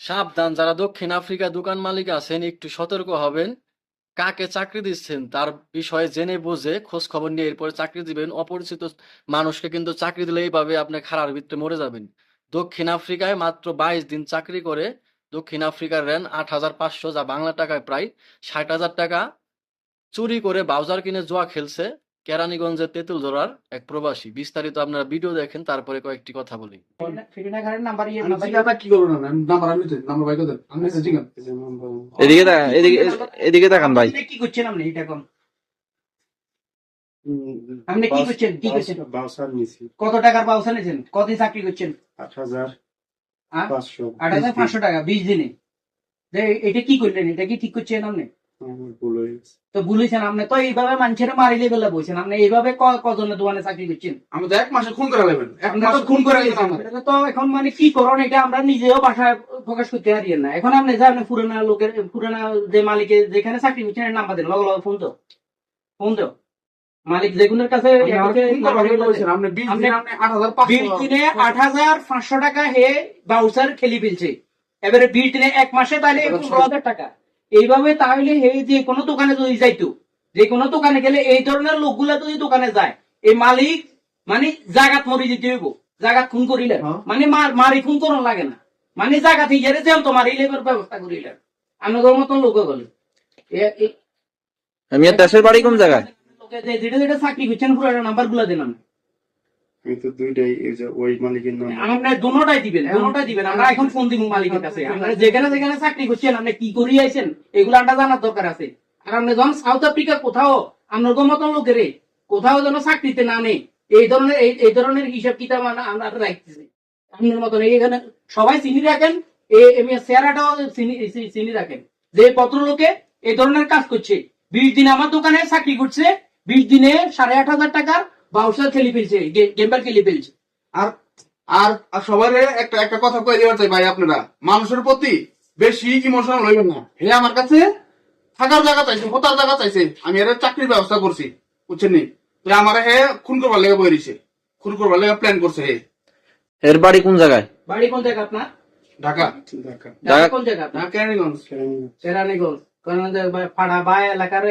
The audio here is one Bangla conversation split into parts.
সাবধান, যারা দক্ষিণ আফ্রিকা দোকান মালিক আছেন, একটু সতর্ক হবেন। কাকে চাকরি দিচ্ছেন, তার বিষয়ে জেনে বুঝে খোঁজ খবর নিয়ে এরপরে চাকরি দিবেন। অপরিচিত মানুষকে কিন্তু চাকরি দিলে এইভাবে আপনি খারার ভিতরে মরে যাবেন। দক্ষিণ আফ্রিকায় মাত্র বাইশ দিন চাকরি করে দক্ষিণ আফ্রিকার রেন আট হাজার পাঁচশো, যা বাংলা টাকায় প্রায় ষাট হাজার টাকা চুরি করে বাউজার কিনে জুয়া খেলছে। কেরানীগঞ্জের তেঁতুল জোড়ার এক প্রবাসী। বিস্তারিত আপনারা ভিডিও দেখেন তারপরে কয়েকটি কথা বলি। ইয়ে আছে। এদিকে তাকান এদিকে এদিকে তাকান ভাই। আপনি কি করছেন আপনি? এটা কোন আপনি কি করছেন? কি করছেন? বাউসার নিছি। কত টাকার পাউসা নিয়েছেন? কতদিন চাকরি করছেন? আট হাজার হ্যাঁ? পাঁচশো। আট হাজার পাঁচশো টাকা বিশ দিনে। যে এটা কি করলেন? এটা কি ঠিক করছেন আপনি? তো ভুলেছেন আপনি তো এইভাবে মানুষের মারিলে বেলা বলছেন আপনি এইভাবে ক- কজনের দোকানে চাকরি করছেন আমি তো এক মাসে খুন করে নেবেন এক মাসে খুন করে এটা তো এখন মানে কি করেন এটা আমরা নিজেও বাসায় প্রকাশ করতে পারি না। এখন আপনি যে আপনি পুরানা লোকের পুরানা যে মালিকে যেখানে চাকরি করছেন এর নাম্বার দেন লগে লগে ফোন তো ফোন তো মালিক যেগুলোর কাছে বলছেন, আট হাজার পাঁচশো টাকা হে বাউসার খেলি ফেলছে। এবারে বিশ দিনে এক মাসে তাহলে পনেরো হাজার টাকা। এইভাবে তাহলে হে যে কোনো দোকানে যদি যাইতো যে কোনো দোকানে গেলে এই ধরনের লোকগুলা যদি দোকানে যায় এই মালিক মানে জাগাত মরি যেতে হইব জাগাত খুন করিলে। হ্যাঁ। মানে মার মারি খুন করন লাগে না। মানে জাগাত হিজারে যে তো মারিলে এবার ব্যবস্থা করিলেন। আপনাদের মতন লোক গেল। আমি দেশের বাড়ি কোন জায়গায়? লোকে যে যেটা যেটা চাকরি করছেন পুরো নাম্বারগুলা দিন দুইটাই এই যে ওই মালিকের নাম আমরা দুটাই দিবেন দুটাই দিবেন। আমরা এখন ফোন দিব মালিকের কাছে। আমরা যেখানে যেখানে চাকরি করছেন আপনি কি করি আইছেন এগুলো আমরা জানার দরকার আছে। আর আপনি যখন সাউথ আফ্রিকা কোথাও আপনার মতন লোকেরে কোথাও যেন চাকরিতে না নেই এই ধরনের এই- ধরনের হিসাব কিতাব আমরা রাখতেছি। আপনার মতন এখানে সবাই চিনি রাখেন চেহারাটাও চিনি চিনি রাখেন। যে ভদ্রলোকে এই ধরনের কাজ করছে বিশ দিন আমার দোকানে চাকরি করছে বিশ দিনে সাড়ে আট হাজার টাকার বাউসার খেলি ফেলছে গেম্বার খেলি ফেলছে। আর আর আর সবার একটা একটা কথা কয়ে দেওয়ার চাই ভাই আপনারা। মানুষের প্রতি বেশি ইমোশনাল হইবেন না। হে আমার কাছে থাকার জায়গা চাইছে হোতার জায়গা চাইছে। আমি এর চাকরির ব্যবস্থা করছি বুঝছেন নি? তো আমার হে খুন করবার লেগে বই দিছে খুন করবার লেগে প্ল্যান করছে হে। এর বাড়ি কোন জায়গায়? বাড়ি কোন জায়গা আপনার? ঢাকা। ঢাকা। ঢাকা। কোন জায়গা আপনার? ঢাকা কেরানীগঞ্জ। কেরানীগঞ্জ। কোন যে- ফাড়া বা এলাকার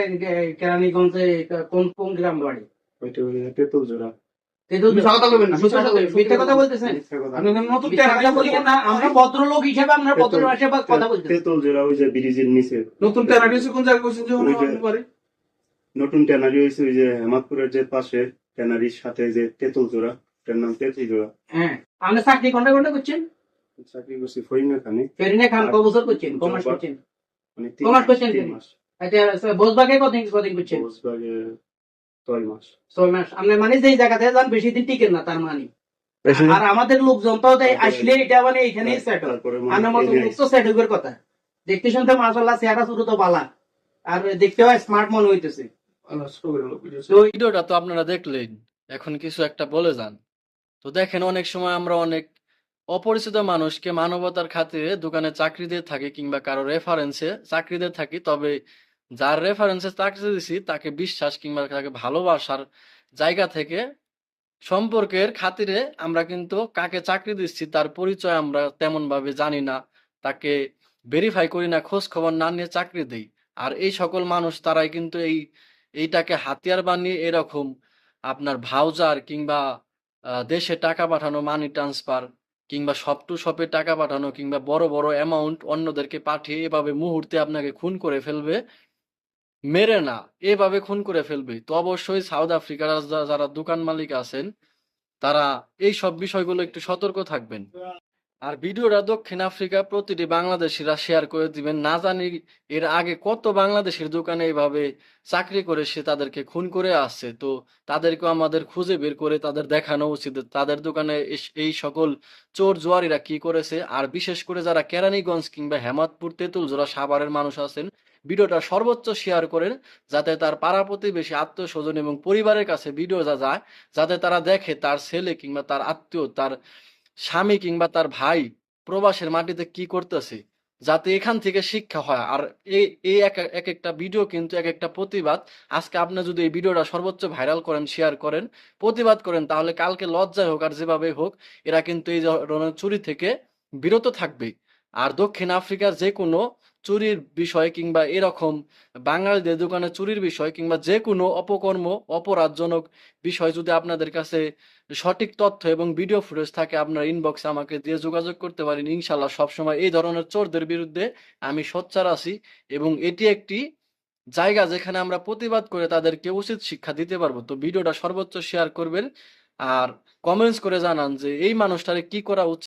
কেরানীগঞ্জে কোন কোন গ্রাম বাড়ি? তেতুল জোড়া। নতুন মিথ্যা টেরারিস্ট কথা বলবেন না আমরা ভদ্রলোক হিসেবে আমরা ভদ্র তেতুল- হিসেবে কথা বলতেছি। তেতুল জোড়া ওই যে ব্রিজের নিচে নতুন টেরারিস্ট কোন জায়গায় করছেন যে ওই যে- আপনি পারে নতুন ট্যানারি হয়েছে ওই যে হেমাদপুরের যে পাশে ট্যানারির সাথে যে তেতুল জোড়া তার নাম তেতুল জোড়া। হ্যাঁ আপনি চাকরি কোনটা কোনটা করছেন? চাকরি করছি ফরিনা খানে। ফেরিনে খান ক বছর করছেন? কমার্স করছেন? মানে কমার্স করছেন তিন তিনি? মাস। আচ্ছা বসবাগে কতদিন কতদিন করছেন? কোচবাগে ছয় মাস। ছয় মাস। আপনি মানে যেই জায়গাতে যান বেশি দিন টিকেন না তার মানে। আর আমাদের লোকজন তো আসলে এটা মানে এখানেই সেটেল তারপরে আমার মতো মানে লোক তো সেটেলের কথা। দেখতে শুনতে মাসাল্লাহ চেহারা শুরু তো বালা। আর দেখতে স্মার্ট মনে হইতেছে। আল্লাহ শুকর হলো, বুঝেছ? তো ভিডিওটা তো আপনারা দেখলেন। এখন কিছু একটা বলে যান। তো দেখেন অনেক সময় আমরা অনেক অপরিচিত মানুষকে মানবতার খাতিরে দোকানে চাকরি দিয়ে থাকি কিংবা কারও রেফারেন্সে চাকরি দিয়ে থাকি তবে যার রেফারেন্সে চাকরি দিছি, তাকে বিশ্বাস কিংবা তাকে ভালোবাসার জায়গা থেকে সম্পর্কের খাতিরে আমরা কিন্তু কাকে চাকরি দিচ্ছি, তার পরিচয় আমরা তেমন ভাবে জানি না, তাকে ভেরিফাই করি না খোঁজ খবর না নিয়ে চাকরি দেই। আর এই সকল মানুষ তারাই কিন্তু এই, এইটাকে হাতিয়ার বানিয়ে এরকম আপনার ভাউজার কিংবা দেশে টাকা পাঠানো মানি ট্রান্সফার কিংবা শপ টু শপে টাকা পাঠানো কিংবা বড় বড় অ্যামাউন্ট অন্যদেরকে পাঠিয়ে এভাবে মুহূর্তে আপনাকে খুন করে ফেলবে মেরে না, এভাবে খুন করে ফেলবে। তো অবশ্যই সাউথ আফ্রিকার যারা দোকান মালিক আছেন, তারা এই সব বিষয়গুলো একটু সতর্ক থাকবেন। আর ভিডিওটা দক্ষিণ আফ্রিকা প্রতিটি বাংলাদেশিরা শেয়ার করে দিবেন। না জানি এর আগে কত বাংলাদেশের দোকানে এইভাবে চাকরি করে সে তাদেরকে খুন করে আসছে। তো তাদেরকে আমাদের খুঁজে বের করে তাদের দেখানো উচিত তাদের দোকানে এই সকল চোর জোয়ারিরা কি করেছে। আর বিশেষ করে যারা কেরানীগঞ্জ কিংবা হেমাদপুর তেঁতুলজোড়া সাভারের মানুষ আছেন, ভিডিওটা সর্বোচ্চ শেয়ার করেন যাতে তার পাড়া প্রতিবেশী আত্মীয় স্বজন এবং পরিবারের কাছে ভিডিও যা যায়, যাতে তারা দেখে তার ছেলে কিংবা তার আত্মীয় তার স্বামী কিংবা তার ভাই প্রবাসের মাটিতে কি করতেছে যাতে এখান থেকে শিক্ষা হয়। আর এই এক একটা ভিডিও কিন্তু এক একটা প্রতিবাদ। আজকে আপনি যদি এই ভিডিওটা সর্বোচ্চ ভাইরাল করেন শেয়ার করেন, প্রতিবাদ করেন, তাহলে কালকে লজ্জায় হোক আর যেভাবে হোক, এরা কিন্তু এই ধরনের চুরি থেকে বিরত থাকবে আর দক্ষিণ আফ্রিকার যে কোনো চুরির বিষয় কিংবা এরকম বাঙালিদের দোকানে চুরির বিষয় কিংবা যে কোনো অপকর্ম, অপরাধজনক বিষয় যদি আপনাদের কাছে সঠিক তথ্য এবং ভিডিও ফুটেজ থাকে, আপনার ইনবক্সে আমাকে দিয়ে যোগাযোগ করতে পারেন। ইনশাল্লাহ সবসময় এই ধরনের চোরদের বিরুদ্ধে আমি সোচ্চার আছি এবং এটি একটি জায়গা যেখানে আমরা প্রতিবাদ করে তাদেরকে উচিত শিক্ষা দিতে পারব। তো ভিডিওটা সর্বোচ্চ শেয়ার করবেন আর কমেন্টস করে জানান যে এই মানুষটারে কি করা উচিত।